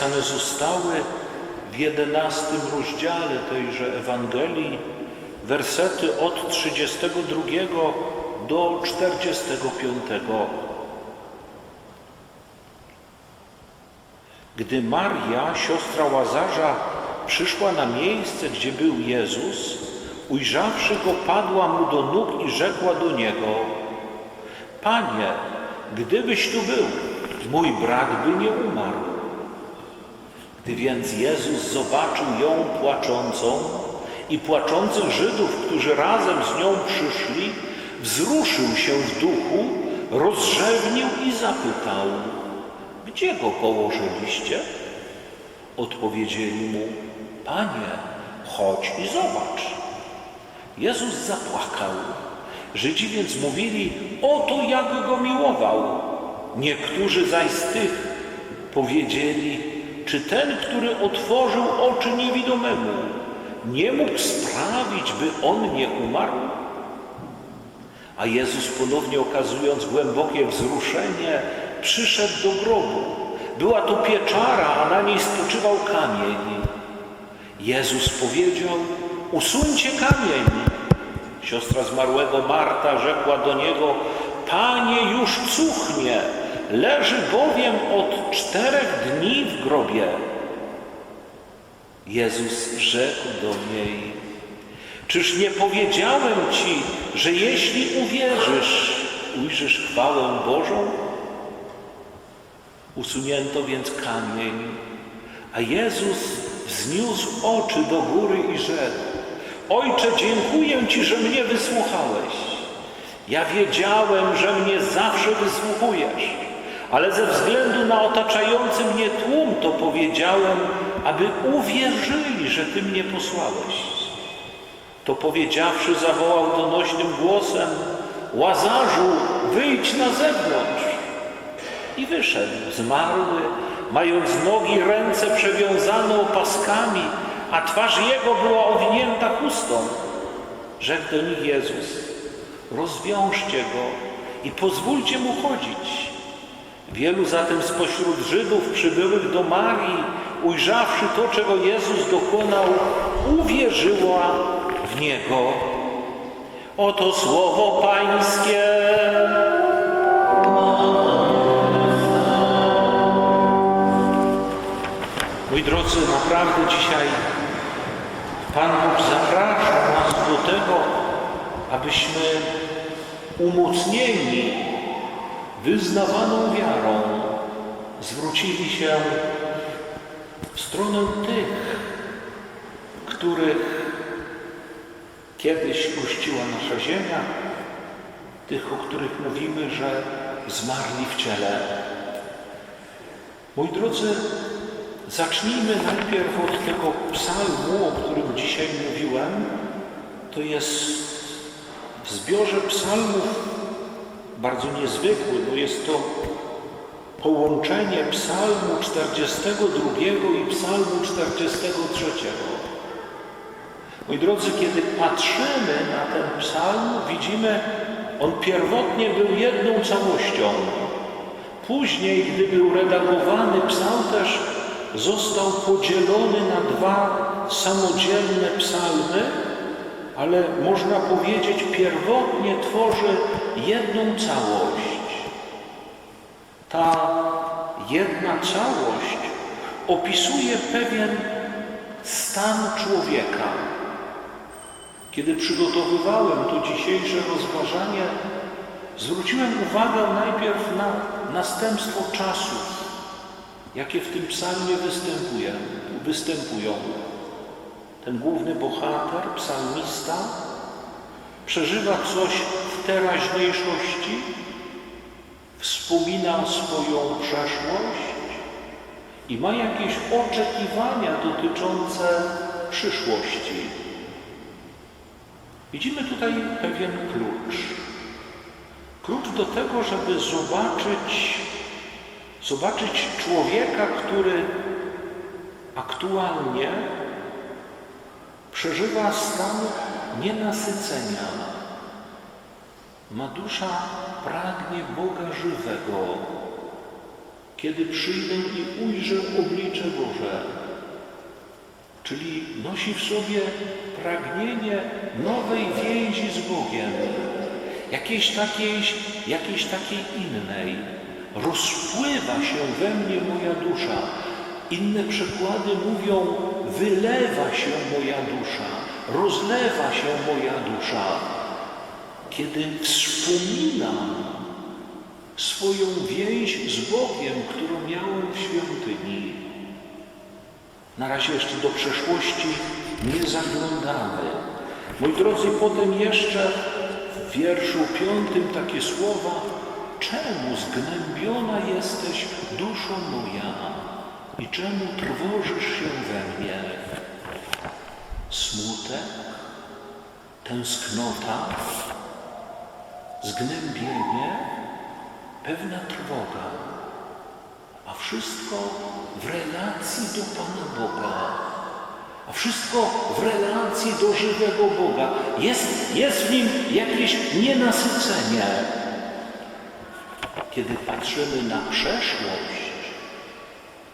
zapisane zostały w jedenastym rozdziale tejże Ewangelii, wersety od 32 do 45. Gdy Maria, siostra Łazarza, przyszła na miejsce, gdzie był Jezus, ujrzawszy go, padła mu do nóg i rzekła do niego: Panie, gdybyś tu był, mój brat by nie umarł. Gdy więc Jezus zobaczył ją płaczącą i płaczących Żydów, którzy razem z nią przyszli, wzruszył się w duchu, rozrzewnił i zapytał: Gdzie go położyliście? Odpowiedzieli mu: Panie, chodź i zobacz. Jezus zapłakał. Żydzi więc mówili: Oto jak go miłował. Niektórzy zaś z tych powiedzieli: Czy ten, który otworzył oczy niewidomemu, nie mógł sprawić, by on nie umarł? A Jezus ponownie okazując głębokie wzruszenie, przyszedł do grobu. Była to pieczara, a na niej spoczywał kamień. Jezus powiedział: Usuńcie kamień. Siostra zmarłego Marta rzekła do niego: Panie, już cuchnie, leży bowiem od czterech dni w grobie. Jezus rzekł do niej: Czyż nie powiedziałem ci, że jeśli uwierzysz, ujrzysz chwałę Bożą? Usunięto więc kamień, a Jezus wzniósł oczy do góry i rzekł: Ojcze, dziękuję Ci, że mnie wysłuchałeś. Ja wiedziałem, że mnie zawsze wysłuchujesz, ale ze względu na otaczający mnie tłum to powiedziałem, aby uwierzyli, że Ty mnie posłałeś. To powiedziawszy, zawołał donośnym głosem: Łazarzu, wyjdź na zewnątrz. I wyszedł zmarły, mając nogi ręce przewiązane opaskami, a twarz jego była owinięta chustą. Rzekł do nich Jezus: Rozwiążcie go i pozwólcie mu chodzić. Wielu zatem spośród Żydów przybyłych do Marii, ujrzawszy to, czego Jezus dokonał, uwierzyła w Niego. Oto słowo Pańskie. Moi drodzy, naprawdę dzisiaj Pan Bóg zaprasza nas do tego, abyśmy umocnieni wyznawaną wiarą zwrócili się w stronę tych, których kiedyś gościła nasza ziemia, tych, o których mówimy, że zmarli w ciele. Moi drodzy, zacznijmy najpierw od tego psalmu, o którym dzisiaj mówiłem. To jest w zbiorze psalmów bardzo niezwykły, bo jest to połączenie psalmu 42 i psalmu 43. Moi drodzy, kiedy patrzymy na ten psalm, widzimy, on pierwotnie był jedną całością. Później, gdy był redagowany, psalm też został podzielony na dwa samodzielne psalmy, ale można powiedzieć, pierwotnie tworzy jedną całość. Ta jedna całość opisuje pewien stan człowieka. Kiedy przygotowywałem to dzisiejsze rozważanie, zwróciłem uwagę najpierw na następstwo czasów, jakie w tym psalmie występują. Ten główny bohater, psalmista, przeżywa coś w teraźniejszości, wspomina swoją przeszłość i ma jakieś oczekiwania dotyczące przyszłości. Widzimy tutaj pewien klucz. Klucz do tego, żeby zobaczyć, zobaczyć człowieka, który aktualnie przeżywa stan nienasycenia. Ma dusza pragnie Boga żywego. kiedy przyjdę i ujrzę oblicze Boże. Czyli nosi w sobie pragnienie nowej więzi z Bogiem, jakiejś takiej, jakiejś takiej innej. Rozpływa się we mnie moja dusza. Inne przykłady mówią, wylewa się moja dusza, rozlewa się moja dusza. Kiedy wspominam swoją więź z Bogiem, którą miałem w świątyni. Na razie jeszcze do przeszłości nie zaglądamy. Moi drodzy, potem jeszcze w wierszu piątym takie słowa Czemu zgnębiona jesteś, duszo moja, i czemu trwożysz się we mnie? Smutek, tęsknota, zgnębienie, pewna trwoga, a wszystko w relacji do Pana Boga. A wszystko w relacji do żywego Boga. Jest, jest w nim jakieś nienasycenie. Kiedy patrzymy na przeszłość,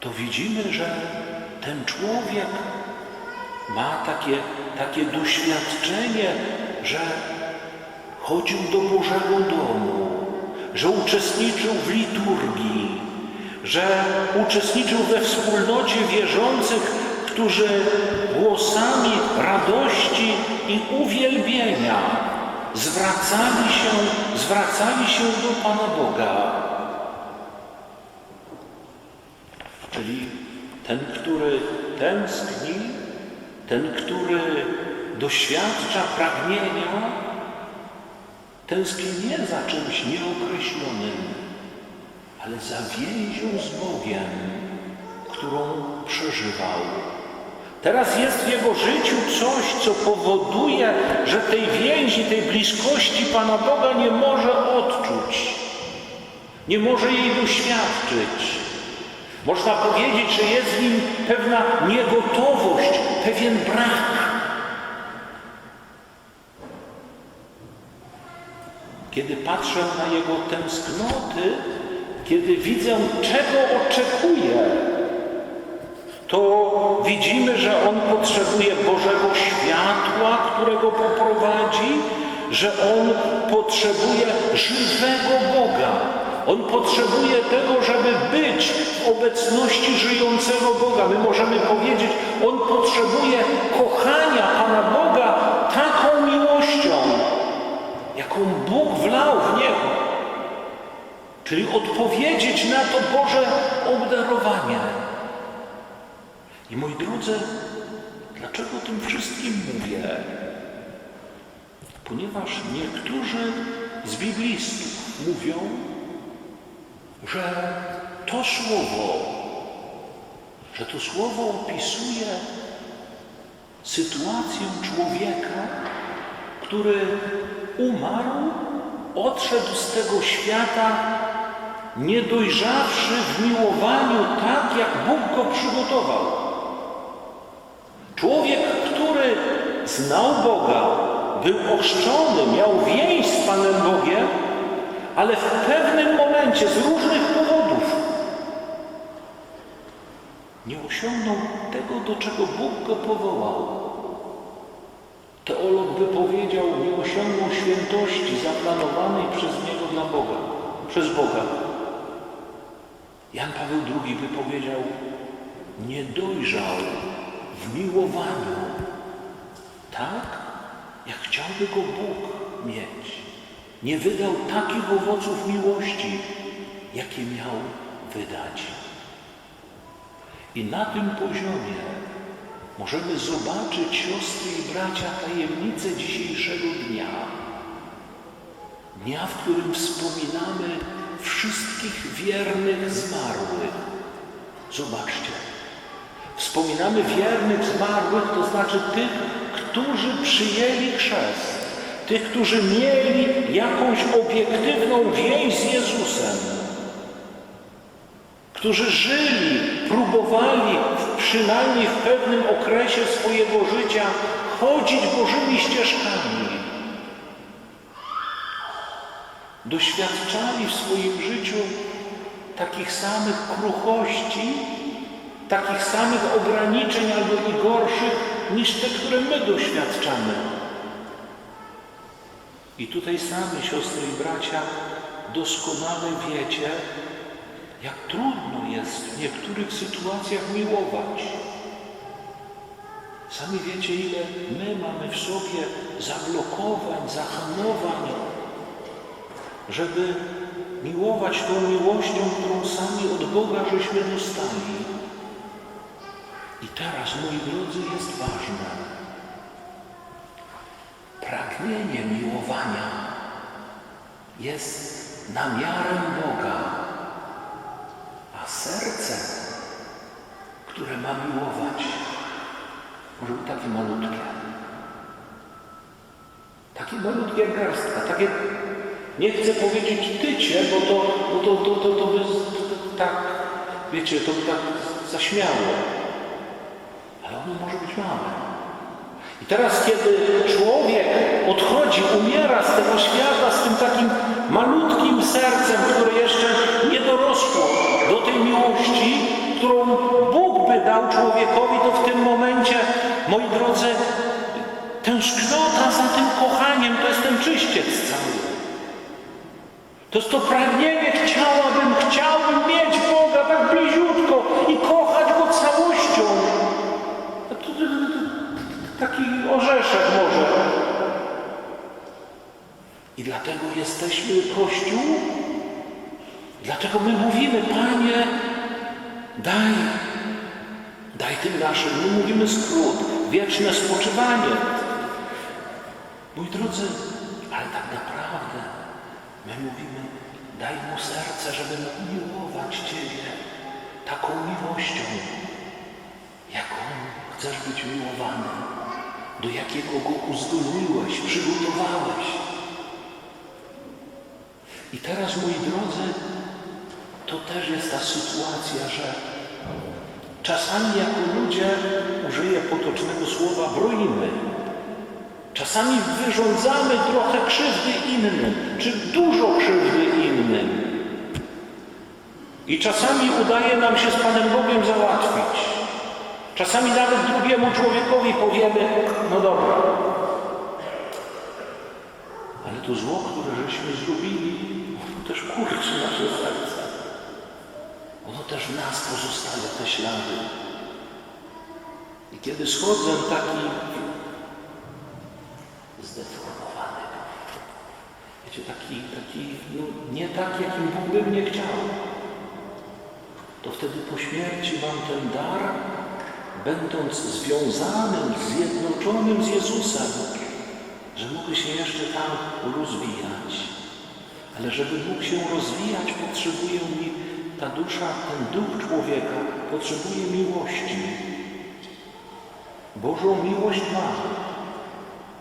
to widzimy, że ten człowiek ma takie, takie doświadczenie, że chodził do Bożego domu, że uczestniczył w liturgii, że uczestniczył we wspólnocie wierzących, którzy głosami radości i uwielbienia zwracali się, zwracali się do Pana Boga. Czyli ten, który tęskni, ten, który doświadcza pragnienia, tęskni nie za czymś nieokreślonym, ale za więzią z Bogiem, którą przeżywał. Teraz jest w jego życiu coś, co powoduje, że tej więzi, tej bliskości Pana Boga nie może odczuć, nie może jej doświadczyć. Można powiedzieć, że jest w nim pewna niegotowość, pewien brak. Kiedy patrzę na jego tęsknoty, kiedy widzę, czego oczekuje, to widzimy, że on potrzebuje Bożego światła, którego poprowadzi, że on potrzebuje żywego Boga. On potrzebuje tego, żeby być w obecności żyjącego Boga. My możemy powiedzieć, on potrzebuje kochania Pana Boga taką miłością, jaką Bóg wlał w niego. Czyli odpowiedzieć na to Boże obdarowanie. I moi drodzy, dlaczego o tym wszystkim mówię? Ponieważ niektórzy z biblistów mówią, że to słowo, że to słowo opisuje sytuację człowieka, który umarł, odszedł z tego świata, nie dojrzawszy w miłowaniu tak, jak Bóg go przygotował. Człowiek, który znał Boga, był ochrzczony, miał więź z Panem Bogiem, ale w pewnym momencie z różnych powodów nie osiągnął tego, do czego Bóg go powołał. Teolog by powiedział, nie osiągnął świętości zaplanowanej przez niego dla Boga, przez Boga. Jan Paweł II by powiedział, nie dojrzał w miłowaniu tak, jak chciałby go Bóg mieć. Nie wydał takich owoców miłości, jakie miał wydać. I na tym poziomie możemy zobaczyć, siostry i bracia, tajemnicę dzisiejszego dnia. Dnia, w którym wspominamy wszystkich wiernych zmarłych. Zobaczcie. Wspominamy wiernych zmarłych, to znaczy tych, którzy przyjęli chrzest, tych, którzy mieli jakąś obiektywną więź z Jezusem, którzy żyli, próbowali przynajmniej w pewnym okresie swojego życia chodzić Bożymi ścieżkami. Doświadczali w swoim życiu takich samych kruchości, takich samych ograniczeń albo i gorszych niż te, które my doświadczamy. I tutaj sami, siostry i bracia, doskonale wiecie, jak trudno jest w niektórych sytuacjach miłować. Sami wiecie, ile my mamy w sobie zablokowań, zahamowań, żeby miłować tą miłością, którą sami od Boga żeśmy dostali. I teraz, moi drodzy, jest ważne. Pragnienie miłowania jest namiarem Boga, a serce, które ma miłować, może być takie malutkie. Takie malutkie garstka, takie, nie chcę powiedzieć tycie, bo to, bo to, to, to, to by tak, wiecie, to by tak zaśmiało. Ale ono może być małe. I teraz, kiedy człowiek odchodzi, umiera z tego świata z tym takim malutkim sercem, które jeszcze nie dorosło do tej miłości, którą Bóg by dał człowiekowi, to w tym momencie, moi drodzy, tęsknota za tym kochaniem to jest ten czyściec cały. To jest to pragnienie, chciałabym, chciałbym mieć Boga tak bliziutko i kochać taki orzeszek może. I dlatego jesteśmy Kościół. Dlatego my mówimy, Panie, daj, daj tym naszym, my mówimy skrót, wieczne spoczywanie. Mój drodzy, ale tak naprawdę my mówimy, daj mu serce, żeby miłować Ciebie taką miłością, jaką chcesz być miłowany, do jakiego go uzdolniłeś, przygotowałeś. I teraz, moi drodzy, to też jest ta sytuacja, że czasami jako ludzie, użyję potocznego słowa, broimy. Czasami wyrządzamy trochę krzywdy innym, czy dużo krzywdy innym. I czasami udaje nam się z Panem Bogiem załatwić. Czasami nawet drugiemu człowiekowi powiemy, no dobra, ale to zło, które żeśmy zrobili, ono też kurczy nasze serce. Ono też w nas pozostawia te ślady. I kiedy schodzę taki zdeformowany, wiecie, taki, taki no, nie tak, jakim Bóg by mnie chciał, to wtedy po śmierci mam ten dar, będąc związanym, zjednoczonym z Jezusem, że mogę się jeszcze tam rozwijać. Ale żeby mógł się rozwijać, potrzebuje mi ta dusza, ten duch człowieka, potrzebuje miłości. Bożą miłość ma,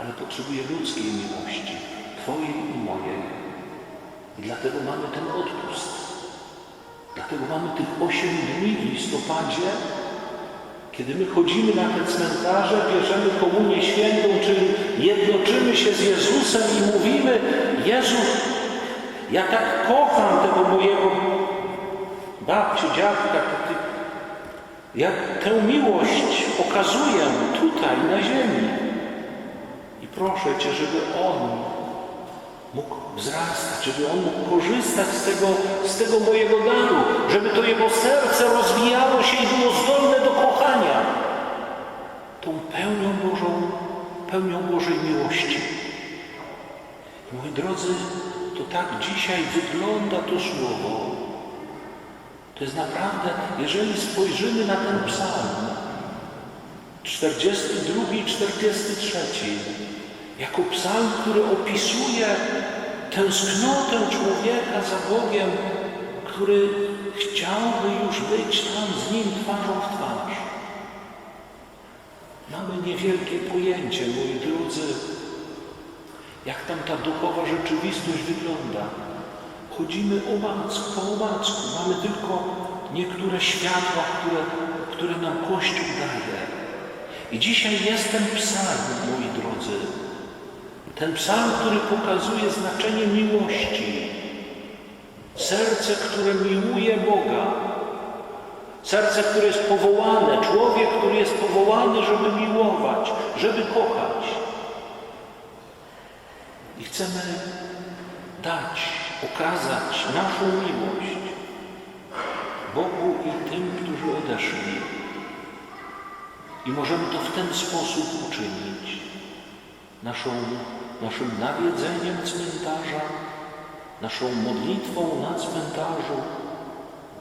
ale potrzebuje ludzkiej miłości, Twojej i mojej. I dlatego mamy ten odpust. Dlatego mamy tych 8 dni w listopadzie, kiedy my chodzimy na te cmentarze, bierzemy komunię świętą, czyli jednoczymy się z Jezusem i mówimy, Jezu, ja tak kocham tego mojego babcię, dziadka, ty, ja tę miłość okazuję tutaj, na ziemi. I proszę Cię, żeby On mógł wzrastać, żeby On mógł korzystać z tego, z tego mojego daru, żeby to Jego serce rozwijało się i było zdolne do kochania tą pełnią Bożą, pełnią Bożej miłości. Moi drodzy, to tak dzisiaj wygląda to słowo. To jest naprawdę, jeżeli spojrzymy na ten psalm, 42 i 43, jako psalm, który opisuje tęsknotę człowieka za Bogiem, który chciałby już być tam z Nim twarzą w twarz. Mamy niewielkie pojęcie, moi drodzy, jak tam ta duchowa rzeczywistość wygląda. Chodzimy o macku, po omacku. Mamy tylko niektóre światła, które, które nam Kościół daje. I dzisiaj jest ten psalm, moi drodzy. Ten psalm, który pokazuje znaczenie miłości. serce, które miłuje Boga. Serce, które jest powołane, człowiek, który jest powołany, żeby miłować, żeby kochać. I chcemy dać, okazać naszą miłość Bogu i tym, którzy odeszli. I możemy to w ten sposób uczynić. Naszą, naszym nawiedzeniem cmentarza, naszą modlitwą na cmentarzu,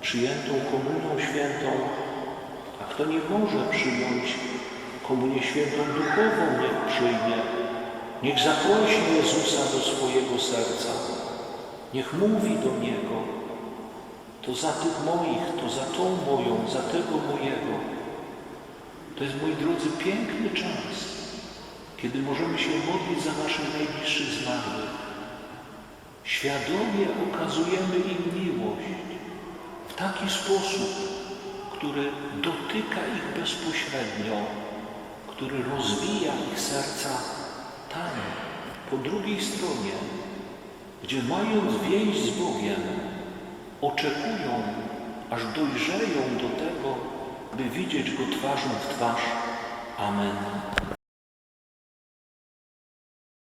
przyjętą komunią świętą, a kto nie może przyjąć komunię świętą duchową, niech przyjmie. Niech zaprosi Jezusa do swojego serca. Niech mówi do Niego. To za tych moich, to za tą moją, za tego mojego. To jest, moi drodzy, piękny czas, kiedy możemy się modlić za naszych najbliższych zmarłych. Świadomie okazujemy im miłość w taki sposób, który dotyka ich bezpośrednio, który rozwija ich serca tam, po drugiej stronie, gdzie mając więź z Bogiem, oczekują, aż dojrzeją do tego, by widzieć Go twarzą w twarz. Amen.